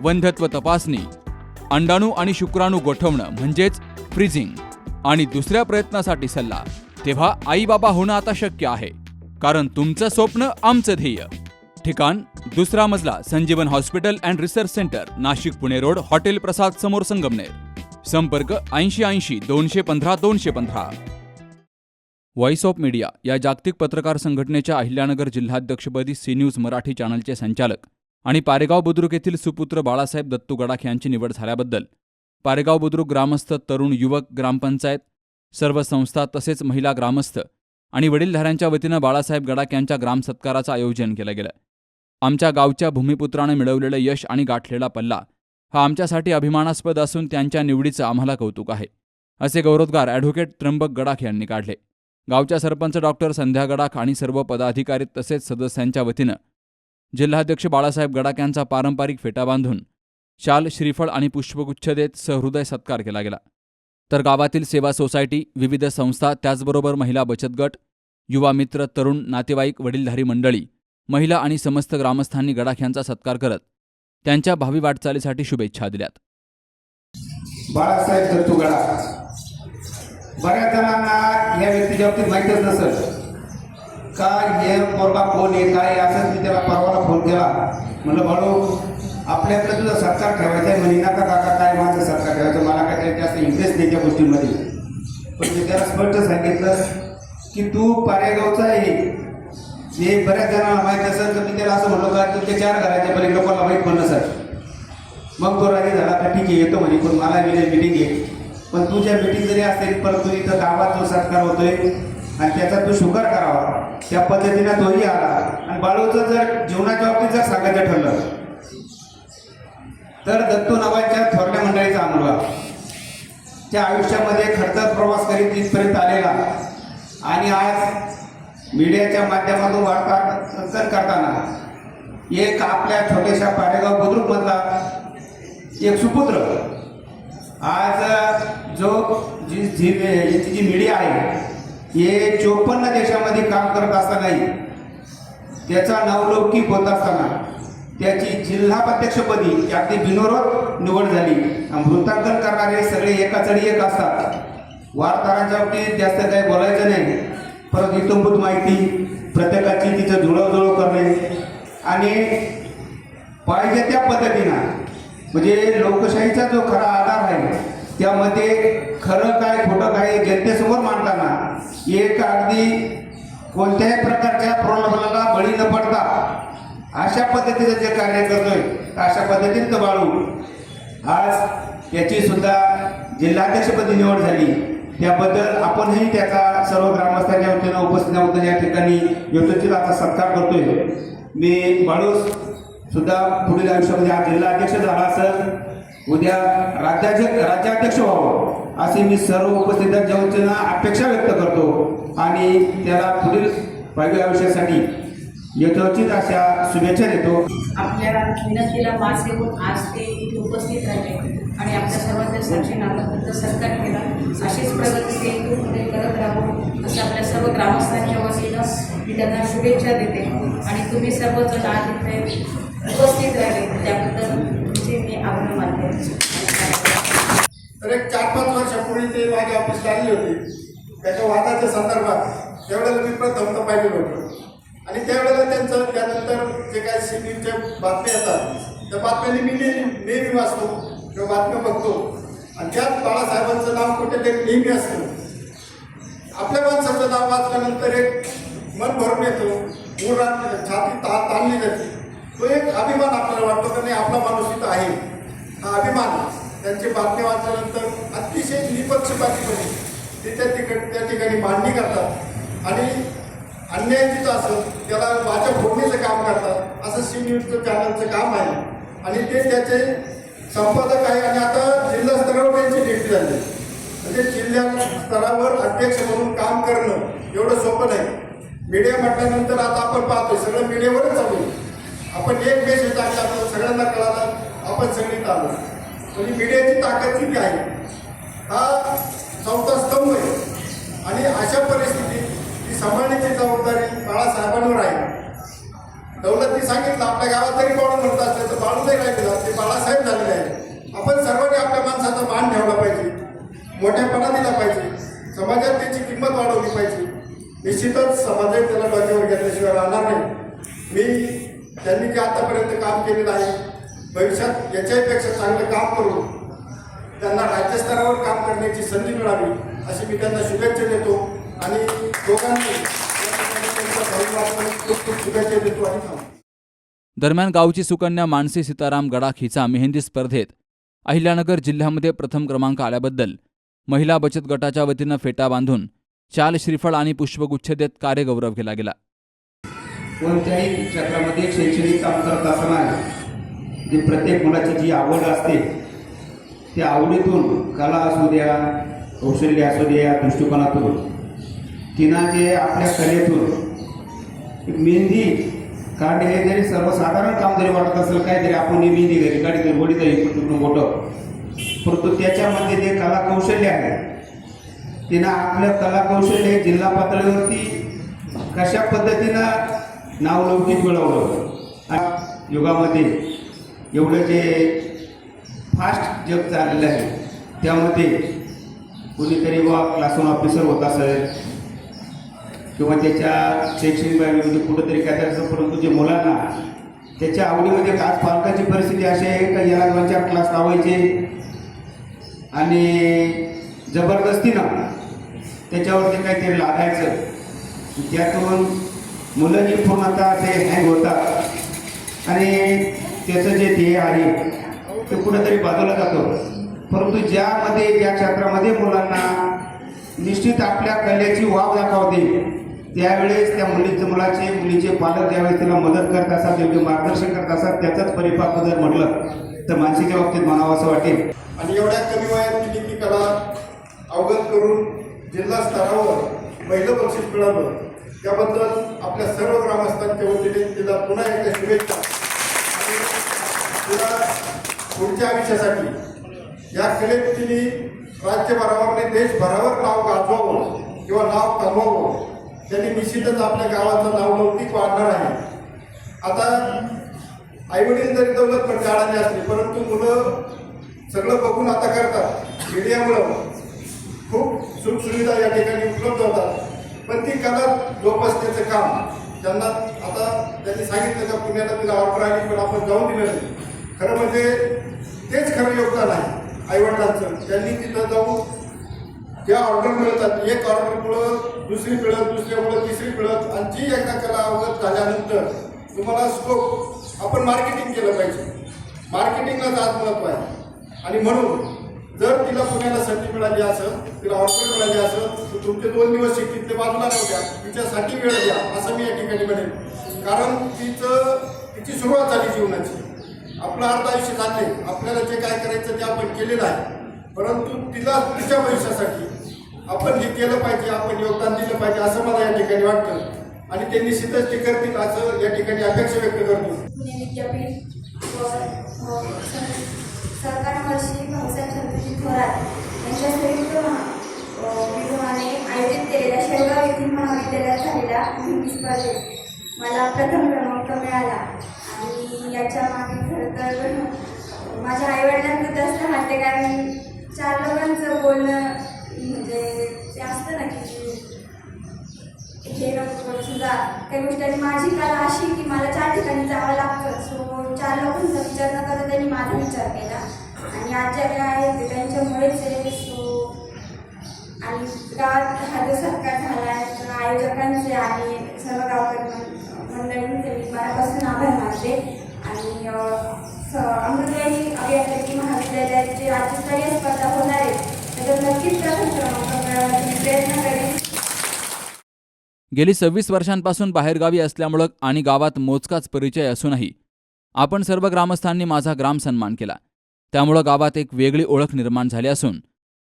वंध्यत्व तपासणी अंडाणू आणि शुक्राणू गोठवणं म्हणजेच फ्रीजिंग आणि दुसऱ्या प्रयत्नासाठी सल्ला तेव्हा आई बाबा होणं आता शक्य आहे कारण तुमचं स्वप्न आमचं ध्येय. ठिकाण दुसरा मजला Sanjeevan hospital and research centre Nashik Pune road hotel Prasad समोर संगमनेर. संपर्क ऐंशी ऐंशी दोनशे पंधरा दोनशे पंधरा. व्हॉइस ऑफ मीडिया या जागतिक पत्रकार संघटनेच्या अहिल्यानगर जिल्हाध्यक्षपदी सी न्यूज मराठी चॅनलचे संचालक आणि पारेगाव बुद्रुक येथील सुपुत्र बाळासाहेब दत्तू गडाख यांची निवड झाल्याबद्दल. पारेगाव बुद्रुक ग्रामस्थ तरुण युवक ग्रामपंचायत सर्व संस्था तसेच महिला ग्रामस्थ आणि वडीलधाऱ्यांच्या वतीनं बाळासाहेब गडाख यांच्या ग्रामसत्काराचं आयोजन केलं गेलं. आमच्या गावच्या भूमिपुत्रानं मिळवलेलं यश आणि गाठलेला पल्ला हा आमच्यासाठी अभिमानास्पद असून त्यांच्या निवडीचं आम्हाला कौतुक आहे असे गौरवोद्गार ॲडव्होकेट त्र्यंबक गडाख यांनी काढले. गावच्या सरपंच डॉक्टर संध्या गडाख आणि सर्व पदाधिकारी तसेच सदस्यांच्या वतीनं जिल्हाध्यक्ष बाळासाहेब गडाख यांचा पारंपरिक फेटा बांधून शाल श्रीफळ आणि पुष्पगुच्छ देत सहृदय सत्कार केला गेला. तर गावातील सेवा सोसायटी विविध संस्था त्याचबरोबर महिला बचत गट युवा मित्र तरुण नातेवाईक वडीलधारी मंडळी महिला आणि समस्त ग्रामस्थांनी गडाख यांचा सत्कार करत त्यांच्या भावी वाटचालीसाठी शुभेच्छा दिल्यात. बाळासाहेब दत्तूगडा बऱ्याच जणांना या व्यक्तीच्या बाबतीत माहीतच नसत का हे पोरगा कोण आहे काय आहे, असंच मी त्याला परवाला फोन केला. म्हणलं बाळू आपल्याकडे तुझा सत्कार ठेवायचा आहे म्हणे. नका काका काय माझं सत्कार ठेवायचं? मला काय काही जास्त इंटरेस्ट नाही त्या गोष्टींमध्ये. पण मी त्याला स्पष्ट सांगितलं की तू पारेगावचा आहे. हे बऱ्याच जणांना माहीत असेल तर मी त्याला असं म्हणलो का तुमच्या चार घराच्या पहिले लोकांना माहीत पण सर मग तो राजी झाला का ठीक आहे येतो म्हणे पण मला मिळेल मिटिंग आहे. पण तुझ्या मिटिंग जरी असेल पण तू इथं गावात जो सरकार होतोय आणि त्याचा तू शुगर करावा. त्या पद्धतीनं तोही आला. आणि बाळूचं जर जीवनाच्या बाबतीत जर सांगायचं ठरलं तर दत्तू नावाच्या थोरल्या मंडळीचा मुलगा. त्या आयुष्यामध्ये खडतर प्रवास करीत तिथपर्यंत आलेला. आणि आज मीडियाच्या माध्यमातून वार्ता करताना एक आपल्या छोट्याशा पाडेगाव बुद्रुकमधला एक सुपुत्र. आज जो जी जी जी मीडिया आहे हे चोपन्न देशामध्ये काम करत असतानाही त्याचा नवलौकिक होत असताना त्याची जिल्हाध्यक्षपदी अगदी बिनोरवर निवड झाली. वृत्तांकन करणारे सगळे एका चढी एक असतात. वार्ताहरांच्या बाबतीत जास्त काही बोलायचं नाही. परत इतंभूत माहिती प्रत्येकाची तिचं जुळवजुळव करणे. आणि पाहिजे त्या पद्धतीनं म्हणजे लोकशाहीचा जो खरा आधार आहे त्यामध्ये खरं काय खोटं काय जनतेसमोर मांडताना एक अगदी कोणत्याही प्रकारच्या प्रलोभनाला बळी न पडता अशा पद्धतीचं जे कार्य करतोय अशा पद्धतीनं तो बाळू. आज याची सुद्धा जिल्हाध्यक्षपदी निवड झाली. त्याबद्दल आपणही त्याचा सर्व ग्रामस्थांच्या वतीनं उपस्थित होतं या ठिकाणी योजनेचा आता सत्कार करतोय. मी बाळूस सुद्धा पुढील आयुष्यामध्ये आज जिल्हा अध्यक्ष झाला असेल. उद्या राज्याचे राज्याध्यक्ष व्हावं अशी मी सर्व उपस्थितांच्या वतीनं अपेक्षा व्यक्त करतो. आणि त्याला पुढील भावी आयुष्यासाठी यथोचित अशा शुभेच्छा देतो. आपल्या विनंतीला मास देऊन आज ते इथे उपस्थित राहिले आणि आपल्या सर्वांच्या साक्षी नामांतर सत्कार केला. अशीच प्रगती ते इथून करत राहू असं आपल्या सर्व ग्रामस्थांच्या वतीनं मी त्यांना शुभेच्छा देते. आणि तुम्ही सर्वजण आज इथे उपस्थित राहिले त्याबद्दल आभार मानते तर एक चार पाच वर्षापूर्वी ते माझ्या ऑफिसला आली होती. त्याच्या वादाच्या संदर्भात त्यावेळेला मी प्रथम पाहिलं होतं. आणि त्यावेळेला त्यांचं त्यानंतर जे काही सिंगिंगच्या बातम्या येतात त्या बातम्याने मी नेहमी नेहमी वाचतो किंवा बातम्या बघतो. आणि त्यात बाळासाहेबांचं नाव कुठेतरी नेहमी असतं. आपल्या माणसाचं नाव वाचल्यानंतर एक मन भरून येतो. मूळ छाती ता ताणली जाते. तो एक अभिमान आपल्याला वाटतो का नाही आपला माणूस इथं आहे. अभिमान. त्यांची बातमी वाचल्यानंतर अतिशय निपक्षपातीपणे ते त्या तिकडे त्या ठिकाणी मांडणी करतात. आणि अन्याय जिथं असं त्याला वाचा फोडणीचं काम करतात. असं सी न्यूजचं चॅनलचं काम आहे. आणि ते त्याचे संपादक आहे. आणि आता जिल्हा स्तरावर त्यांची नियुक्ती झाली. म्हणजे जिल्हा स्तरावर अध्यक्ष म्हणून काम करणं एवढं सोपं नाही. मीडिया म्हटल्यानंतर आता आपण पाहतोय सगळं मीडियावरच चालू आहे. आपण एक मेसेज टाकला सगळ्यांना कळाला. आपण सगळी आलो म्हणजे मीडियाची ताकद किती आहे? हा चौथा स्तंभ आहे. आणि अशा परिस्थितीत ती सांभाळण्याची जबाबदारी बाळासाहेबांवर आहे. दौलतनी सांगितलं आपल्या गावात जरी कोण म्हणत असलं तर बाळू नाही राहिलेला ते बाळासाहेब झालेले आहे आपण सर्वांनी आपल्या माणसाचा मान ठेवला पाहिजे. मोठ्यापणा दिला पाहिजे. समाजात त्याची किंमत वाढवली पाहिजे. निश्चितच समाजात त्याला डोक्यावर घेतल्याशिवाय राहणार नाही. मी त्यांनी जे आतापर्यंत काम केलेलं आहे भविष्यात याच्यापेक्षा चांगलं काम करून त्यांना राज्यस्तरावर काम करण्याची संधी मिळावी अशी मी त्यांना शुभेच्छा देतो. आणि दोघांनी या ठिकाणी त्यांचा भाऊ वाटून खूप खूप शुभेच्छा देतो आणि थांबतो. दरम्यान गावची सुकन्या मानसी सीताराम गडाख हिचा मेहंदी स्पर्धेत अहिल्यानगर जिल्ह्यामध्ये प्रथम क्रमांक आल्याबद्दल महिला बचत गटाच्या वतीनं फेटा बांधून चाल श्रीफळ आणि पुष्पगुच्छ देत कार्यगौरव केला गेला. कोणत्याही क्षेत्रामध्ये शैक्षणिक काम करत असताना जी प्रत्येक मुलाची जी आवड असते त्या आवडीतून कला असू द्या कौशल्य असू द्या दृष्टिकोनातून तिनं जे आपल्या कलेतून मेहंदी काढणे हे जरी सर्वसाधारण काम जरी वाटत असेल काहीतरी आपण ही मेहंदी घरी काढी तरी वडीत तिकडून मोठं. परंतु त्याच्यामध्ये जे कला कौशल्य आहे तिनं आपलं कला कौशल्य जिल्हा पातळीवरती कशा पद्धतीनं नावलौकिक मिळवलं? आणि युगामध्ये एवढं जे फास्ट जग चाललेलं आहे त्यामध्ये कोणीतरी बा क्लासरूम ऑफिसर होत असेल किंवा त्याच्या शैक्षणिक बाबीमध्ये कुठंतरी काय तर परंतु जे मुलांना त्याच्या आवडीमध्ये आज पालकाची परिस्थिती अशी आहे का याला दोन चार क्लास लावायचे आणि जबरदस्तीनं त्याच्यावरती काहीतरी लागायचं त्यातून मुलंही आता ते हँग होतात. आणि त्याचं जे ध्येय आहे ते कुठंतरी बाजूला जातं. परंतु ज्यामध्ये ज्या क्षेत्रामध्ये मुलांना निश्चित आपल्या कलेची वाव दाखवते त्यावेळेस त्या मुलीचे मुलाचे मुलीचे पालक ज्यावेळेस तिला मदत करत असतात योग्य मार्गदर्शन करत असतात त्याचाच परिपाक जर म्हटलं तर मानसिकच्या बाबतीत म्हणावं असं वाटेल. आणि एवढ्या कमी वयात तिने ती कला अवगत करून जिल्हा स्तरावर पहिलं बक्षीस मिळालं. त्याबद्दल आपल्या सर्व ग्रामस्थांच्या वतीने तिला पुन्हा एकदा शुभेच्छा. तिला पुढच्या आयुष्यासाठी या कलेत तिने राज्यभरावर आणि देशभरावर नाव गाजवावं किंवा नाव कमवावं. त्यांनी निश्चितच आपल्या गावाचं नाव लौकिक वाढणार आहे. आता आईवडील जरी दौलत पण काढायला असले परंतु मुलं सगळं बघून आता करतात. मीडियामुळं खूप सुखसुविधा या ठिकाणी उपलब्ध होतात. पण ती कला जोपासण्याचं काम त्यांना आता त्यांनी सांगितलं का पुण्याला तिला ऑफर आली पण आपण जाऊन दिलं नाही. खरं म्हणजे तेच खरं योगदान आहे आईवडिलांचं. त्यांनी तिथं जाऊन ज्या ऑर्डर मिळतात. एक ऑर्डरमुळं दुसरी मिळत दुसऱ्यामुळं तिसरी मिळत. आणि जी एकदा कला अवगत झाल्यानंतर तुम्हाला स्कोप आपण मार्केटिंग केलं पाहिजे. मार्केटिंगला आज महत्त्व आहे. आणि म्हणून जर तिला पुण्याला संधी मिळाली असेल तिला ऑर्डर मिळाली असेल तर तुमचे दोन दिवस शिकतील ते बाजूला नव्हत्या तिच्यासाठी वेळ द्या असं मी या ठिकाणी म्हणेन. कारण तिचं तिची सुरुवात झाली जीवनाची. आपलं अर्ध आयुष्य चालले आपल्याला जे काय करायचं ते आपण केलेलं आहे. परंतु तिला पुढच्या भविष्यासाठी आपण हे केलं पाहिजे आपण योगदान दिलं पाहिजे असं मला या ठिकाणी वाटतं. आणि ते निश्चितच ते करतील असं या ठिकाणी अपेक्षा व्यक्त करतो. पुणे विद्यापीठ सरकार महर्षी भाऊसाहेब छत्रपती थोरात यांच्या संयुक्त आयोजित केलेल्या शेवगाव येथील महाविद्यालयात झालेल्या हिंदी स्पर्धेत मला प्रथम क्रमांक मिळाला. आणि याच्या मागे तर हो. माझ्या आईवडिलांना जास्त वाटते कारण चार लोकांचं बोलणं म्हणजे ते असतं ना की हे नको सुद्धा. काही गोष्टी माझी कला अशी की मला चार ठिकाणी जावं लागतं. सो चार लोकांचा विचार न करता त्यांनी माझा विचार केला. आणि आचार्य आहेत ते त्यांच्यामुळेच आहे. सो आणि गावात हा जो सत्कार झाला आहे तर आयोजकांचे आणि सर्व गावकरी मंडळींचे मी मनापासून आभार मानते. आणि अमृतवाणी अभियांत्रिकी राज्यस्तरीय स्पर्धा होणार आहे. त्याच्यात नक्कीच प्रथम क्रमांक प्रयत्न करेन. गेली सव्वीस वर्षांपासून बाहेरगावी असल्यामुळं आणि गावात मोजकाच परिचय असूनही आपण सर्व ग्रामस्थांनी माझा ग्राम सन्मान केला. त्यामुळं गावात एक वेगळी ओळख निर्माण झाली असून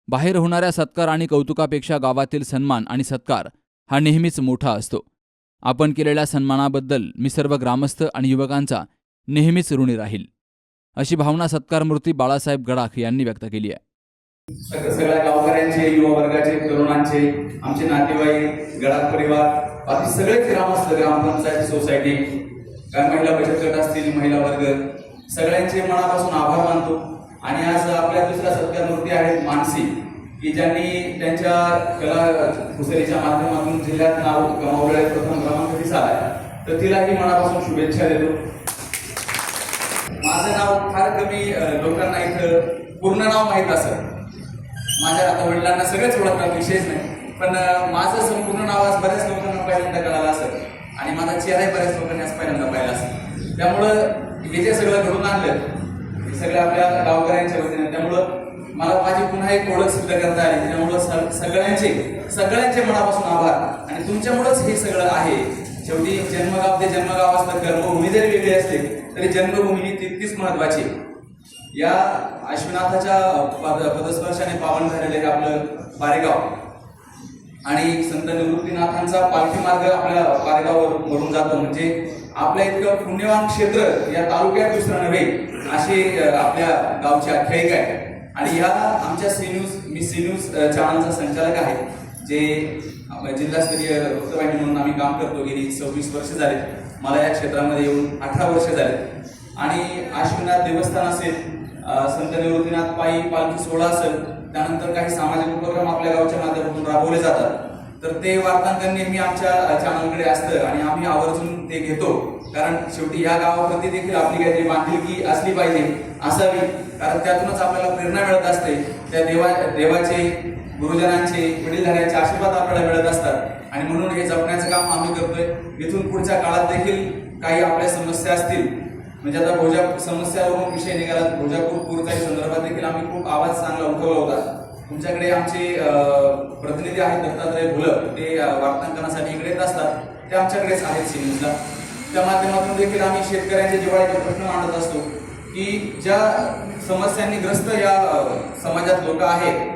बाहेर होणाऱ्या सत्कार आणि कौतुकापेक्षा गावातील सन्मान आणि सत्कार हा नेहमीच मोठा असतो. आपण केलेल्या सन्मानाबद्दल मी सर्व ग्रामस्थ आणि युवकांचा नेहमीच ऋणी राहील. अशी भावना सत्कारमूर्ती बाळासाहेब गडाख यांनी व्यक्त केली आहे. सगळ्या गावकऱ्यांचे युवा वर्गाचे तरुणांचे आमचे नातेवाईक गडाख परिवार बाकी सगळेच ग्रामस्थ ग्रामपंचायत सोसायटी काय महिला बचत गट असतील महिला वर्ग सगळ्यांचे मनापासून आभार मानतो. आणि आज आपल्या दुसऱ्या सत्कारमूर्ती आहेत मानसी की ज्यांनी त्यांच्या कला कुसरीच्या माध्यमातून जिल्ह्यात नाव कमावलं प्रथम क्रमांक तिचा तर तिलाही मनापासून शुभेच्छा देतो. माझं नाव फार कमी लोकांना इथं पूर्ण नाव माहीत असं माझ्या आता वडिलांना सगळेच ओळखतात विशेष नाही. पण माझं संपूर्ण नाव आज बऱ्याच लोकांना पहिल्यांदा कळालं असं आणि माझा चेहराही बऱ्याच लोकांनी आज पहिल्यांदा पाहिला असेल त्यामुळं हे जे सगळं घडून आणलं हे सगळं आपल्या गावकऱ्यांच्या वतीने त्यामुळं मला माझी पुन्हा एक ओळख सिद्ध करता आली. त्यामुळं सगळ्यांचे सगळ्यांचे मनापासून आभार. आणि तुमच्यामुळंच हे सगळं आहे. शेवटी जन्मगाव ते जन्मगाव असलं कर्मभूमी जरी वेगळी असली तरी जन्मभूमी ही तितकीच महत्वाची या अश्वनाथाच्या पद पदस्पर्शाने पावन झालेले हे आपलं बारेगाव आणि संत निवृत्तीनाथांचा पालखी मार्ग आपल्या बारेगावर वरून जातो. म्हणजे आपल्या इतकं पुण्यवान क्षेत्र या तालुक्यात दुसरं नव्हे असे आपल्या गावची आख्यायिका आहे. आणि या आमच्या सी न्यूज मी सी न्यूज चॅनलचा संचालक आहे जे जिल्हास्तरीय वृत्तवाहिनी म्हणून आम्ही काम करतो गेली सव्वीस वर्ष झाले. मला या क्षेत्रामध्ये येऊन अठरा वर्ष झाले. आणि आश्विनाथ देवस्थान असेल संत निवृत्तीनाथ पायी पालखी सोहळा असेल त्यानंतर काही सामाजिक उपक्रम आपल्या गावच्या माध्यमातून राबवले जातात. तर ते वार्तांकन नेहमी आमच्या चॅनलकडे असतं आणि आम्ही आवर्जून ते घेतो. कारण शेवटी या गावाप्रती देखील आपली काहीतरी बांधिलकी असली पाहिजे. असावी कारण त्यातूनच आपल्याला प्रेरणा मिळत असते. त्या देवा देवाचे गुरुजनांचे वडीलधाऱ्यांचे आशीर्वाद आपल्याला मिळत असतात. आणि म्हणून हे जपण्याचं काम आम्ही करतोय. इथून पुढच्या काळात देखील काही आपल्या समस्या असतील. म्हणजे आता भोजा समस्यावरून विषय निघाला. भोजापूर पूरच्या संदर्भात देखील आम्ही खूप आवाज चांगला उठवला होता. तुमच्याकडे आमचे प्रतिनिधी आहेत दत्तात्रय भुलक ते वार्तांकनासाठी इकडे येत असतात. ते आमच्याकडेच आहेत सिनेजला त्या माध्यमातून देखील आम्ही शेतकऱ्यांचे जिवाळ्याचे प्रश्न मांडत असतो. की ज्या समस्यांनी ग्रस्त या समाजात लोक आहेत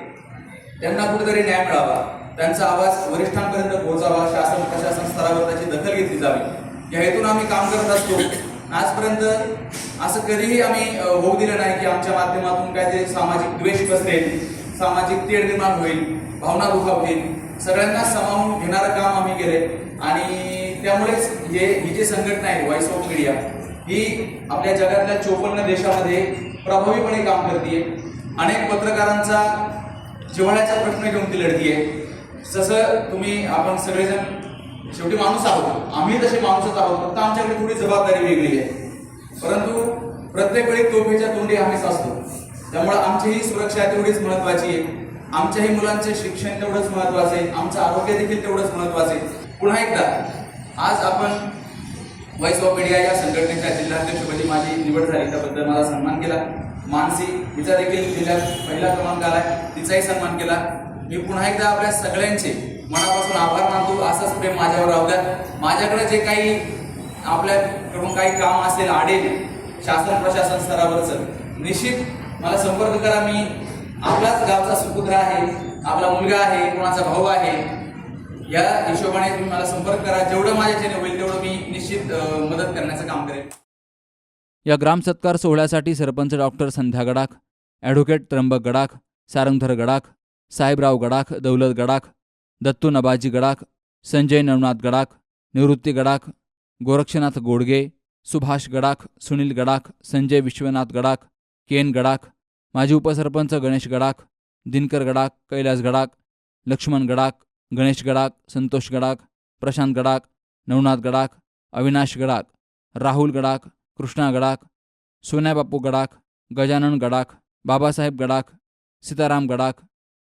त्यांना कुठेतरी न्याय मिळावा. त्यांचा आवाज वरिष्ठांपर्यंत पोहोचावा. शासन प्रशासन स्तरावर त्याची दखल घेतली जावी. या हेतून आम्ही काम करत असतो. आजपर्यंत असं कधीही आम्ही होऊ दिलं नाही की आमच्या माध्यमातून काहीतरी सामाजिक द्वेष पसरेल सामाजिक तेढ निर्माण होईल भावना दुखावतील. सगळ्यांना सामावून घेणारं काम आम्ही केले आणि त्यामुळेच हे ही जी संघटना आहे व्हॉइस ऑफ मीडिया ही आपल्या जगातल्या चोपन्न देशामध्ये प्रभावीपणे काम करते अनेक पत्रकारांचा जिव्हाळ्याचा प्रश्न घेऊन ती लढतीये. आहे तसं तुम्ही आपण सगळेजण शेवटी माणूस आहोत. आम्ही तसे माणूसच आहोत. फक्त आमच्याकडे थोडी जबाबदारी वेगळी आहे. परंतु प्रत्येक वेळी तोफेच्या तोंडी आम्हीच असतो. त्यामुळे आमचीही सुरक्षा तेवढीच महत्वाची आहे. आमच्याही मुलांचे शिक्षण तेवढंच महत्वाचं आहे. आमचं आरोग्य देखील तेवढंच महत्वाचं आहे. पुन्हा एकदा आज आपण व्हॉइस ऑफ मीडिया या संघटनेच्या जिल्हाध्यक्षपदी माझी निवड झाली. त्याबद्दल मला सन्मान केला. मानसी हिचा देखील जिल्ह्यात पहिला क्रमांक आला तिचाही सन्मान केला. मी पुन्हा एकदा आपल्या सगळ्यांचे मनापासून आभार मानतो. असंच प्रेम माझ्यावर राहू द्या. माझ्याकडे जे काही आपल्याकडून काही काम असेल आडेल शासन प्रशासन स्तरावरचं निश्चित मला संपर्क करा. मी आपलाच गावचा सुपुत्र आहे. आपला मुलगा आहे कोणाचा भाऊ आहे या हिशोबाने तुम्ही मला संपर्क करा. जेवढं माझ्याच्याने होईल तेवढं मी निश्चित मदत करण्याचं काम करेन. या ग्रामसत्कार सोहळ्यासाठी सरपंच डॉक्टर संध्या गडाख ॲडव्होकेट त्र्यंबक गडाख सारंगधर गडाख साहेबराव गडाख दौलत गडाख दत्तू नबाजी गडाख संजय नवनाथ गडाख निवृत्ती गडाख गोरक्षनाथ गोडगे सुभाष गडाख सुनील गडाख संजय विश्वनाथ गडाख केन गडाख माजी उपसरपंच गणेश गडाख दिनकर गडाख कैलास गडाख लक्ष्मण गडाख गणेश गडाख संतोष गडाख प्रशांत गडाख नवनाथ गडाख अविनाश गडाख राहुल गडाख कृष्णा गडाख सोन्याबापू गडाख गजानन गडाख बाबासाहेब गडाख सीताराम गडाख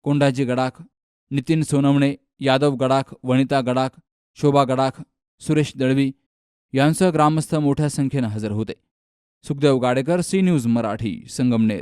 कोंडाजी गडाख नितीन सोनवणे यादव गडाख वनिता गडाख शोभा गडाख सुरेश दळवी यांसह ग्रामस्थ मोठ्या संख्येनं हजर होते. Sukhdev Gadekar C news Marathi Sangamner.